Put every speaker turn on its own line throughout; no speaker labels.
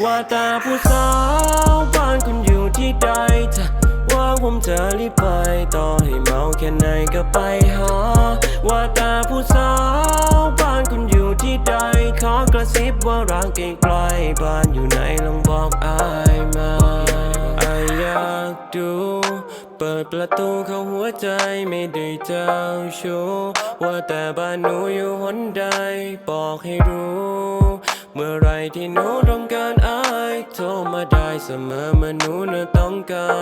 ว่าแต่ผู้สาวบ้านคุณอยู่ที่ใดถ้าว่าผมจะรีบไป ต่อให้เมาแค่ไหนก็ไปหา ว่าแต่ผู้สาวบ้านคุณอยู่ที่ใด ขอกระซิบว่ารักไกลบ้านอยู่ไหนลองบอกอายมาอายอยากดูเปิดประตูเข้าหัวใจไม่ได้เจ้าชู้ว่าแต่บ้านหนูอยู่หนใด บอกให้รู้ เมื่อไรที่หนูต้องการอายโทรมาได้เสมอเมื่อหนูน่ะต้องกา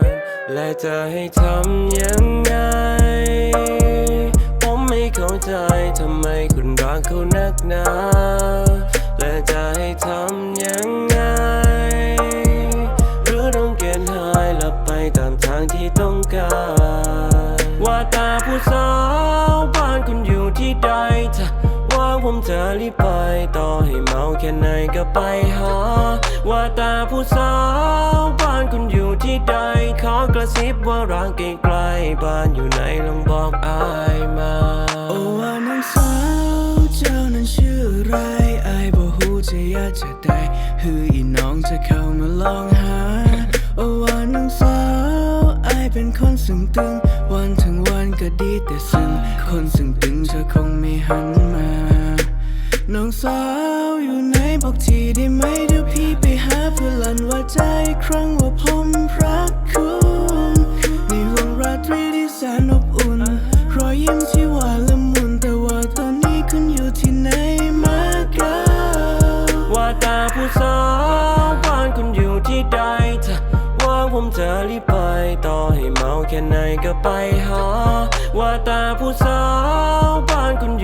ร และจะให้ทำยังไง ผมไม่เข้าใจทำไมคุณรักเขานักหนา และจะให้ทำยังไง หรือต้องเกณฑ์หายหลับไปตามทางที่ต้องการ ว่าต่ผู้สาวบ้านคุณอยู่ที่ใดท่า ผมจะรีบไป ต่อให้เมาแค่ไหนก็ไปหา ว่าแต่ผู้สาวบ้านคุณอยู่ที่ใด ขอกระซิบว่ารักไกลๆบ้านอยู่ไหนลองบอกอายมา
โอ้ว่าน้องสาวเจ้านั้นชื่ออะไรอายบ่ฮู้จะยากจะได้ฮืออีน้องจะเข้ามาลองหา โอ้ว่าน้องสาวอายเป็นคนสึงตึงวันทั้งวันก็ดีแต่ซึ้งคนสึงตึงเธอคงไม่หันมา น้องสาวอยู่ไหนบอกทีได้ไหมเดี๋ยวพี่ไปหาเพื่อลันว่าใจครั้งว่าผมรักคุณในห่วงราตรีที่แสนอบอุ่น รอยยิ้มที่หวานละมุนแต่ว่าตอนนี้คุณอยู่ที่ไหนมากัน
ว่าต่ผู้สาวบ้านคุณอยู่ที่ใดถ้าว่างผมจะรีบไป ต่อให้เมาแค่ไหนก็ไปหาว่าต่ผู้สาวบ้านคุณอยู่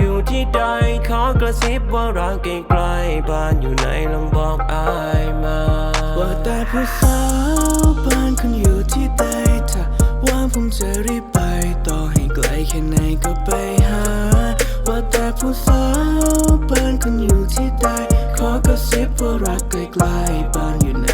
ขอกระซิบว่ารักไกลๆบ้านอยู่ไหนลองบอกอายมา
ว่าแต่ผู้สาวบ้านคุณอยู่ที่ใดถ้าว่างผมจะรีบไป ต่อให้ไกลแค่ไหนก็ไปหา ว่าแต่ผู้สาวบ้านคุณอยู่ที่ใดขอกระซิบว่ารักไกลๆบ้านอยู่ไหน